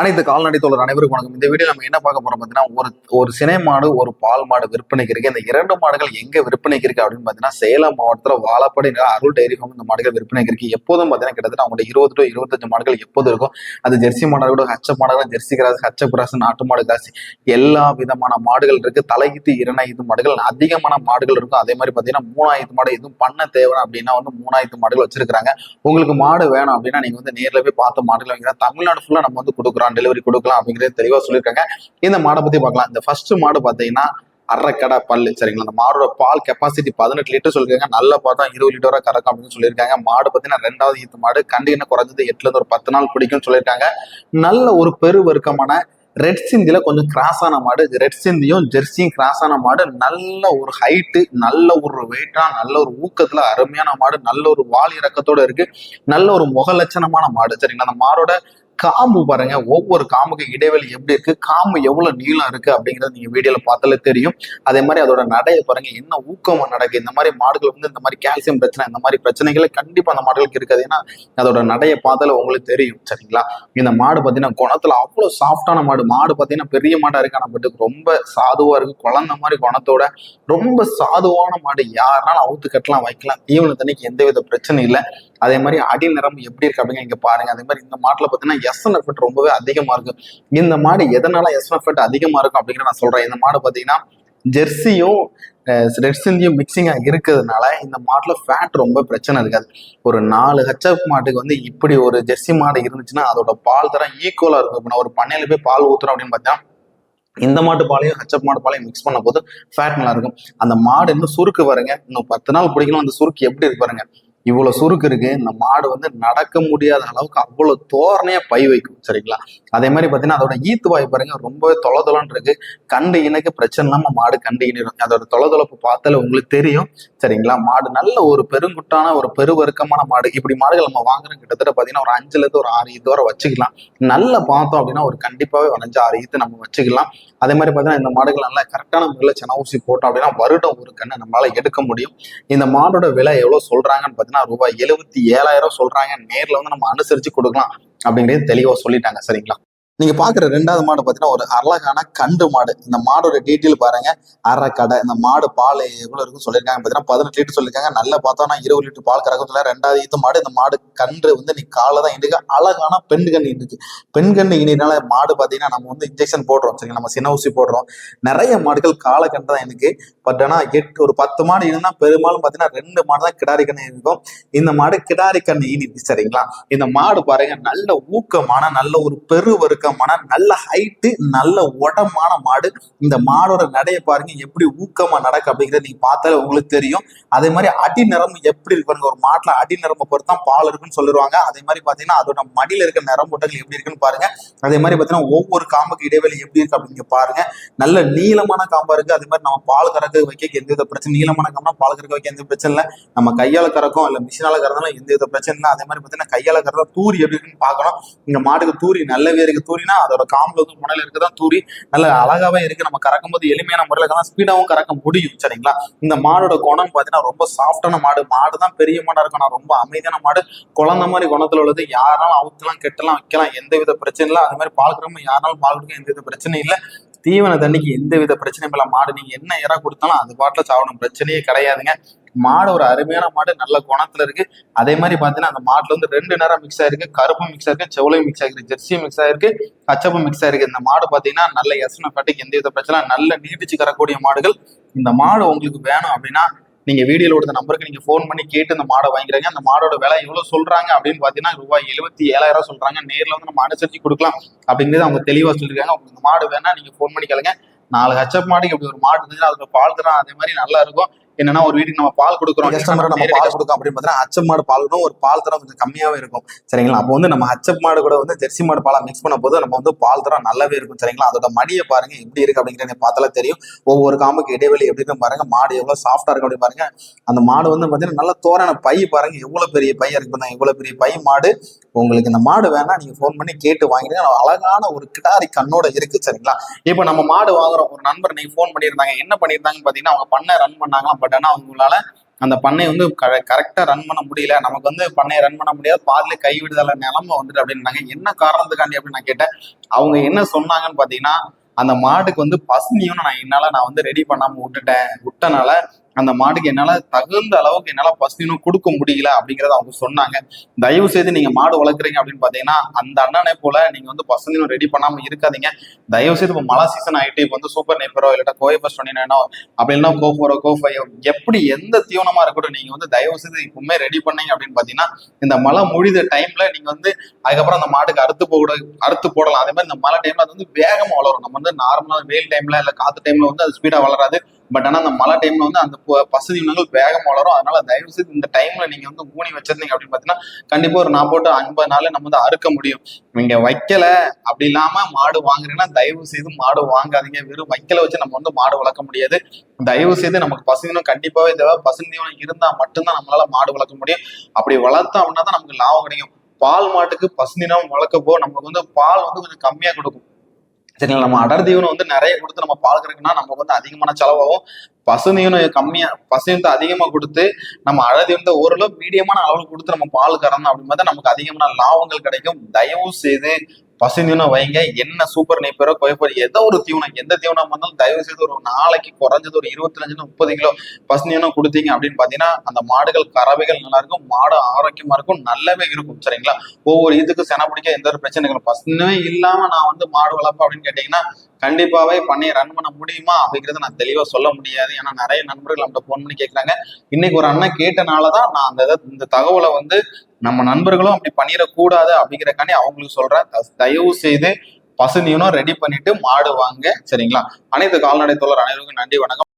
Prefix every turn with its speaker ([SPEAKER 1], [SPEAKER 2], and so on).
[SPEAKER 1] அனைத்து கால்நடை தோழர் அனைவருக்கும் வணக்கம். இந்த வீடியோ நம்ம என்ன பார்க்க போறோம் பார்த்தீங்கன்னா ஒரு ஒரு சினை மாடு ஒரு பால் மாடு விற்பனைக்கு இருக்கு. இந்த இரண்டு மாடுகள் எங்க விற்பனைக்கு இருக்கு அப்படின்னு பார்த்தீங்கன்னா சேலம் மாவட்டத்தில் வாழப்படி அருள் டைரி ஃபார்ம் இந்த மாடுகள் விற்பனைக்கு இருக்கு. எப்போதும் பார்த்தீங்கன்னா கிட்டத்தட்ட அவங்களோட இருபது டு இருபத்தஞ்சு மாடுகள் எப்போதும் இருக்கும். அது ஜெர்சி மாடுகள் கூட ஹச்ச மாடுகள் ஜெர்சி கிராஸ் ஹச்ச கிராஸ் நாட்டு மாடு கிராஸ் எல்லா விதமான மாடுகள் இருக்கு. தலையீத்து இரண்டாயிரத்து மாடுகள் அதிகமான மாடுகள் இருக்கும். அதே மாதிரி பார்த்தீங்கன்னா மூணாயிரத்து மாடு எதுவும் பண்ண தேவை அப்படின்னா வந்து மூணாயிரத்து மாடுகள் வச்சிருக்காங்க உங்களுக்கு மாடு வேணும் அப்படின்னா நீங்க வந்து நேர்ல போய் பார்த்து மாடுகள் வாங்கினா தமிழ்நாடு ஃபுல்லா நம்ம வந்து கொடுக்குறோம். டெலிவரி கொடுக்கலாம் அப்படிங்கிறது தெளிவாக சொல்லியிருக்காங்க. இந்த மாடை பத்தி பார்க்கலாம். இந்த ஃபர்ஸ்ட் மாடு பார்த்தீங்கன்னா அரைக்கடை பல் சரிங்களா? அந்த மாடோட பால் கெப்பாசிட்டி பதினெட்டு லிட்டர் சொல்லியிருக்காங்க. நல்ல பார்த்தா இருபது லிட்டரா கறக்கும் அப்படின்னு சொல்லியிருக்காங்க. மாடு பார்த்தீங்கன்னா ரெண்டாவது ஈத்து மாடு. கண்டிப்பாக குறைஞ்சது எட்டுல இருந்து ஒரு பத்து நாள் பிடிக்கும்னு சொல்லியிருக்காங்க. நல்ல ஒரு பெருவருக்கமான ரெட் சிந்தியில கொஞ்சம் கிராஸான மாடு. ரெட் சிந்தியும் ஜெர்சியும் கிராஸான மாடு. நல்ல ஒரு ஹைட்டு நல்ல ஒரு வெயிட்டா நல்ல ஒரு ஊக்கத்துல அருமையான மாடு. நல்ல ஒரு வால் இறக்கத்தோட இருக்கு. நல்ல ஒரு முக லட்சணமான மாடு சரிங்களா? அந்த மாடோட காம்பு பாருங்க ஒவ்வொரு காம்புக்கு இடைவெளி எப்படி இருக்கு காம்பு எவ்வளவு நீளம் இருக்கு அப்படிங்கறது நீங்க வீடியோல பார்த்தாலே தெரியும். அதே மாதிரி அதோட நடையை பாருங்க என்ன ஊக்கமா நடக்கு இந்த மாதிரி மாடுகள் வந்து இந்த மாதிரி கால்சியம் பிரச்சனை இந்த மாதிரி பிரச்சனைகளை கண்டிப்பா அந்த மாடுகளுக்கு இருக்காது. ஏன்னா அதோட நடையை பார்த்தாலே உங்களுக்கு தெரியும் சரிங்களா? இந்த மாடு பாத்தீங்கன்னா குணத்துல அவ்வளவு சாஃப்டான மாடு. மாடு பாத்தீங்கன்னா பெரிய மாடா இருக்கு ஆனா பட் ரொம்ப சாதுவா இருக்கு. குழந்தை மாதிரி குணத்தோட ரொம்ப சாதுவான மாடு. யாருனாலும் அவுத்து கட்டலாம் வைக்கலாம். தீவன தண்ணிக்கு எந்தவித பிரச்சனை இல்லை. அதே மாதிரி அடி நிறம் எப்படி இருக்கு அப்படிங்க இங்க பாருங்க. அதே மாதிரி இந்த மாட்டில் பார்த்தீங்கன்னா எஸ்என் எஃபெக்ட் ரொம்பவே அதிகமா இருக்கும் இந்த மாடு எதனால எஸ்என் எஃபெக்ட் அதிகமா இருக்கும் அப்படிங்கிற நான் சொல்றேன். இந்த மாடு பார்த்தீங்கன்னா ஜெர்சியும் ரெட் சிந்தியும் மிக்சிங்காக இருக்கிறதுனால இந்த மாட்டில் ஃபேட் ரொம்ப பிரச்சனை இருக்காது. ஒரு நாலு ஹெச்எஃப் மாட்டுக்கு வந்து இப்படி ஒரு ஜெர்சி மாடு இருந்துச்சுன்னா அதோட பால் தரம் ஈக்குவலாக இருக்கும். இப்போ நான் ஒரு பண்ணையில போய் பால் ஊத்துறோம் அப்படின்னு பார்த்தா இந்த மாட்டு பாலையும் ஹச்சப் மாட்டு பாலையும் மிக்ஸ் பண்ண போது ஃபேட் நல்லா இருக்கும். அந்த மாடு இன்னும் சுருக்கு வருங்க இன்னும் பத்து நாள் பிடிக்கணும். அந்த சுருக்கு எப்படி இருக்கு பாருங்க. இவ்வளவு சுருக்கு இருக்கு இந்த மாடு வந்து நடக்க முடியாத அளவுக்கு அவ்வளவு தோரணையா பை வைக்கும் சரிங்களா? அதே மாதிரி பாத்தீங்கன்னா அதோட ஈத்து வாய் பாருங்க ரொம்பவே தொலை தொலைன்னு இருக்கு. கண்டு இணைக்கு பிரச்சனை இல்லாம மாடு கண்டு இணைக்கும் அதோட தொலை தொலைப்பு பார்த்தாலே உங்களுக்கு தெரியும் சரிங்களா? மாடு நல்ல ஒரு பெருங்குட்டான ஒரு பெருவருக்கமான மாடு. இப்படி மாடுகள் நம்ம வாங்குறோம் கிட்டத்தட்ட பாத்தீங்கன்னா ஒரு அஞ்சுல இருந்து ஒரு ஆறு ஈத்து வரை வச்சுக்கலாம். நல்ல பார்த்தோம் அப்படின்னா ஒரு கண்டிப்பாவே ஒரு அஞ்சு ஆறு ஈத்து நம்ம வச்சுக்கலாம். அதே மாதிரி பார்த்தீங்கன்னா இந்த மாடுகள் நல்லா கரெக்டான முறையில் சென ஊசி போட்டோம் அப்படின்னா வருடம் ஒரு கண்ணை நம்மளால எடுக்க முடியும். இந்த மாடோட விலை எவ்வளவு சொல்றாங்கன்னு பார்த்தீங்கன்னா ரூபாய் எழுபத்தி ஏழாயிரம் சொல்றாங்க. நேர்ல வந்து நம்ம அனுசரிச்சு கொடுக்கலாம். அப்படிங்கிறது தெளிவா சொல்லிட்டாங்க. சரிங்களா? நீங்க பாக்குற ரெண்டாவது மாடு பாத்தீங்கன்னா ஒரு அழகான கண்டு மாடு. இந்த மாடோட டீட்டெயில் பாருங்க. அரை கடை இந்த மாடு பால் எவ்வளவு இருக்குன்னு சொல்லியிருக்காங்க. பாத்தீங்கன்னா பதினெட்டு லிட்டர் சொல்லியிருக்காங்க. நல்லா பார்த்தோம்னா இருபது லிட்டர் பால் கறக்கத்துல ரெண்டாவது ஈத்து மாடு. இந்த மாடு கன்று வந்து நீ காலை தான் இருக்கு அழகான பெண் கன்று இருக்கு பெண் கன்று இனினால மாடு பாத்தீங்கன்னா நம்ம வந்து இன்ஜெக்ஷன் போடுறோம். சரிங்க நம்ம சின்ன ஊசி போடுறோம். நிறைய மாடுகள் காலை கன்று தான் எனக்கு பட் ஆனா எட்டு ஒரு பத்து மாடு இருந்தா பெரும்பாலும் பாத்தீங்கன்னா ரெண்டு மாடு தான் கிடாரி கண்ணு இருக்கும். இந்த மாடு கிடாரி கண்ணு ஈனிருக்கு சரிங்களா? இந்த மாடு பாருங்க நல்ல ஊக்கமான நல்ல ஒரு பெருவருக்கமான நல்ல ஹைட்டு நல்ல உடமான மாடு. இந்த மாடோட நடையை பாருங்க எப்படி ஊக்கமா நடக்கு அப்படிங்கறத நீங்க பார்த்தாலே உங்களுக்கு தெரியும். அதே மாதிரி அடி நரம்பு எப்படி இருக்கு ஒரு மாட்டுல அடி நரம்பை பொறுத்து தான் பால் இருக்குன்னு சொல்லிடுவாங்க. அதே மாதிரி பாத்தீங்கன்னா அதோட மடியில இருக்க நரம்புட்டங்கள் எப்படி இருக்குன்னு பாருங்க. அதே மாதிரி பாத்தீங்கன்னா ஒவ்வொரு காம்புக்கு இடைவெளி எப்படி இருக்கு அப்படிங்க பாருங்க. நல்ல நீளமான காம்பா இருக்கு. அதே மாதிரி நம்ம பால் கறக்க வைக்க எந்த வித பிரச்சனை நீளமான காம்பா பால் கறக்க வைக்க எந்த பிரச்சனை இல்லை. நம்ம கையால கறக்கும் இல்ல மிஷினால கறந்தாலும் எந்த வித பிரச்சனை இல்லை. அதே மாதிரி பாத்தீங்கன்னா கையால கறந்தா தூரி எப்படி இருக்குன்னு பார்க்கணும். இங்க மாட்டுக்கு தூரி நல்லவே இருக்கு. தூரினா அதோட காம்புல வந்து முனையில இருக்கதான் தூரி நல்ல அழகாவே இருக்கு. நம்ம கறக்கும் போது எளிமையான முறையில தான் ஸ்பீடாவும் கறக்க முடியும் சரிங்களா? இந்த மாடோட குணம் பாத்தீங்கன்னா ரொம்ப சாஃப்டான மாடு மாடு. தான் பெரிய மாடா இருக்கும் நான் ரொம்ப அமைதியான மாடு. குழந்தை மாதிரி குணத்துல உள்ளது. யாராலும் அவுத்துலாம் கெட்டலாம் வைக்கலாம். எந்த வித பிரச்சனை இல்லை. அது மாதிரி பால் கிரம யாராலும் பால் கொடுக்க எந்த வித பிரச்சனையும் இல்லை. தீவன தண்ணிக்கு எந்த வித பிரச்சனையும் இல்லை மாடு நீங்கள் என்ன இறா கொடுத்தாலும் அது பாட்டில் சாப்பிடணும் பிரச்சனையே கிடையாதுங்க. மாடு ஒரு அருமையான மாடு நல்ல குணத்துல இருக்கு. அதே மாதிரி பார்த்தீங்கன்னா அந்த மாட்டுல வந்து ரெண்டு நேரம் மிக்ஸ் ஆயிருக்கு. கருப்பும் மிக்ஸ் ஆயிருக்கு செவலையும் மிக்ஸ் ஆயிருக்கு ஜெர்சியும் மிக்ஸ் ஆயிருக்கு கச்சப்பும் மிக்ஸ் ஆயிருக்கு. இந்த மாடு பார்த்தீங்கன்னா நல்ல எசன பட்டிக்கு எந்த வித பிரச்சனை நல்ல நீட்டிச்சு கரக்கூடிய மாடுகள். இந்த மாடு உங்களுக்கு வேணும் அப்படின்னா நீங்க வீடியோவில் கொடுத்த நம்பருக்கு நீங்க ஃபோன் பண்ணி கேட்டு இந்த மாடை வாங்கிக்கிறாங்க. அந்த மாடோட விலை எவ்வளோ சொல்றாங்க அப்படின்னு பாத்தீங்கன்னா ரூபாய் எழுபத்தி ஏழாயிரம் சொல்றாங்க. நேர்ல வந்து நம்ம அனுசரிச்சு கொடுக்கலாம் அப்படிங்கிறது அவங்க தெளிவா சொல்லிருக்காங்க. உங்களுக்கு இந்த மாடு வேணா நீங்க ஃபோன் பண்ணி கேளுங்க. நாலு ஹச்சப் மாடுக்கு இப்படி ஒரு மாடு இருந்துச்சுன்னா அதுக்கு பால் தரம் அதே மாதிரி நல்லா இருக்கும். என்னன்னா ஒரு வீட்டுக்கு நம்ம பால் கொடுக்குறோம் கஸ்டமர் நம்ம பால் கொடுக்கோம் அப்படின்னு பார்த்தீங்கன்னா அச்சப் மாடு பாலும் ஒரு பால் தரம் கொஞ்சம் கம்மியாவே இருக்கும். சரிங்களா? அப்போ வந்து நம்ம அச்சப் மாடு கூட வந்து ஜெர்சி மாடு பாலா மிக்ஸ் பண்ண போது நம்ம வந்து பால் தரம் நல்லாவே இருக்கும். சரிங்களா? அதோட மடியை பாருங்க. எப்படி இருக்கு அப்படிங்கிறத பார்த்தாலே தெரியும். ஒவ்வொரு காம்புக்கு இடைவெளி எப்படி பாருங்க. மாடு எவ்வளவு சாஃப்டா இருக்கு அப்படின்னு பாருங்க. அந்த மாடு வந்து பாத்தீங்கன்னா நல்ல தோரான பை பாருங்க. எவ்வளவு பெரிய பை இருக்கு இவ்வளவு பெரிய பை மாடு. உங்களுக்கு இந்த மாடு வேணா நீங்க ஃபோன் பண்ணி கேட்டு வாங்கிடுங்க. அழகான ஒரு கிடாரி கண்ணோட இருக்கு. சரிங்களா? இப்போ நம்ம மாடு வாங்குறோம். ஒரு நண்பர் நீங்க ஃபோன் பண்ணியிருந்தாங்க. என்ன பண்ணியிருந்தாங்கன்னு பாத்தீங்கன்னா அவங்க பண்ண ரன் பண்ணாங்க பட் அவங்களால அந்த பண்ணை வந்து கரெக்டாக ரன் பண்ண முடியல. நமக்கு வந்து பண்ணையை ரன் பண்ண முடியாது. பாதிலே கைவிடுதல நிலம வந்துட்டு அப்படின்னாங்க என்ன காரணத்துக்காண்டி அப்படின்னு நான் கேட்டேன். அவங்க என்ன சொன்னாங்கன்னு பார்த்தீங்கன்னா அந்த மாட்டுக்கு வந்து பசுமையும் நான் என்னால் நான் வந்து ரெடி பண்ணாமல் விட்டுட்டேன். விட்டனால அந்த மாட்டுக்கு என்னால தகுந்த அளவுக்கு என்னால பசுனும் கொடுக்க முடியல அப்படிங்கறத அவங்க சொன்னாங்க. தயவு செய்து நீங்க மாடு வளர்க்குறீங்க அப்படின்னு பாத்தீங்கன்னா அந்த அண்ணனை போல நீங்க வந்து பசுனும் ரெடி பண்ணாம இருக்காதீங்க. தயவு செய்து இப்போ மழை சீசன் ஆகிட்டு இப்போ வந்து சூப்பர் நேப்பரோ இல்லாட்டா கோயபஸ் டுவெண்ட்டி அப்படி இல்லைன்னா கோ கோஃபையோ எப்படி எந்த தீவனமா இருக்கட்டும் நீங்க வந்து தயவு செய்து இப்பவுமே ரெடி பண்ணீங்க அப்படின்னு பாத்தீங்கன்னா இந்த மழை முடித டைம்ல நீங்க வந்து அதுக்கப்புறம் அந்த மாட்டுக்கு அறுத்து போட அறுத்து போடலாம். அதே மாதிரி இந்த மழை டைம்ல அது வந்து வேகமா வளரும். நம்ம வந்து நார்மலா வெயில் டைம்ல இல்ல காத்து டைம்ல வந்து அது ஸ்பீடா வளராது. பட் ஆனால் அந்த மழை டைம்ல வந்து அந்த ப- பசு வேகம் வளரும். அதனால தயவு செய்து இந்த டைம்ல நீங்க வந்து ஊனி வச்சிருந்தீங்க அப்படின்னு பார்த்தீங்கன்னா கண்டிப்பா ஒரு நான் போட்டு ஐம்பது நாள் நம்ம வந்து அறுக்க முடியும். நீங்க வைக்கல அப்படி இல்லாம மாடு வாங்குறீங்கன்னா தயவு செய்து மாடு வாங்காதீங்க. வெறும் வைக்கல வச்சு நம்ம வந்து மாடு வளர்க்க முடியாது. தயவு செய்து நமக்கு பசுதீவனம் கண்டிப்பாவே தேவை. பசுந்தீவனம் இருந்தால் இருந்தா மட்டும்தான் நம்மளால மாடு வளர்க்க முடியும். அப்படி வளர்த்தோம் அப்படின்னா தான் நமக்கு லாபம் கிடைக்கும். பால் மாட்டுக்கு பசுந்தினம் வளர்க்கப்போ நமக்கு வந்து பால் வந்து கொஞ்சம் கம்மியா கொடுக்கும். சரிங்களா நம்ம அடர் தீவனம் வந்து நிறைய கொடுத்து நம்ம பால் கறக்குன்னா நமக்கு வந்து அதிகமான செலவாகும். பசு தீவனம் கம்மியா பசு தீவனத்தை அதிகமா கொடுத்து நம்ம அடர் தீவனத்தை ஓரளவு மீடியமான அளவு கொடுத்து நம்ம பால் கறந்தோம் அப்படிங்கும்போது நமக்கு அதிகமான லாபங்கள் கிடைக்கும். தயவு செய்து பசு தீவனம் வைங்க. என்ன சூப்பர் நெய்ப்பரோ கொயப்பர் ஏதோ ஒரு தீவனம். எந்த தீவனம் வந்தாலும் தயவு செய்து ஒரு நாளைக்கு குறைஞ்சது ஒரு இருபத்தஞ்சு முப்பது கிலோ பசு தீவனம் கொடுத்தீங்க அப்படின்னு பாத்தீங்கன்னா அந்த மாடுகள் கறவைகள் நல்லா இருக்கும். மாடு ஆரோக்கியமா இருக்கும். நல்லாவே இருக்கும் சரிங்களா? ஒவ்வொரு இதுக்கு சென பிடிக்க எந்த ஒரு பிரச்சனைகளும் பசுனே இல்லாம நான் வந்து மாடு வளர்ப்பேன் அப்படின்னு கேட்டீங்கன்னா கண்டிப்பாவே பண்ணி ரன் பண்ண முடியுமா அப்படிங்கறத நான் தெளிவா சொல்ல முடியாது. ஏன்னா நிறைய நண்பர்கள் நம்மகிட்ட ஃபோன் பண்ணி கேட்கறாங்க இன்னைக்கு ஒரு அண்ணன் கேட்டனாலதான் நான் அந்த இந்த தகவலை வந்து நம்ம நண்பர்களும் அப்படி பண்ணிடக்கூடாது அப்படிங்கறக்காண்டி அவங்களுக்கு சொல்றேன். த- தயவு செய்து பசு ரெடி பண்ணிட்டு மாடு வாங்க. சரிங்களா? அனைத்து கால்நடை தோழர் அனைவருக்கும் நன்றி வணக்கம்.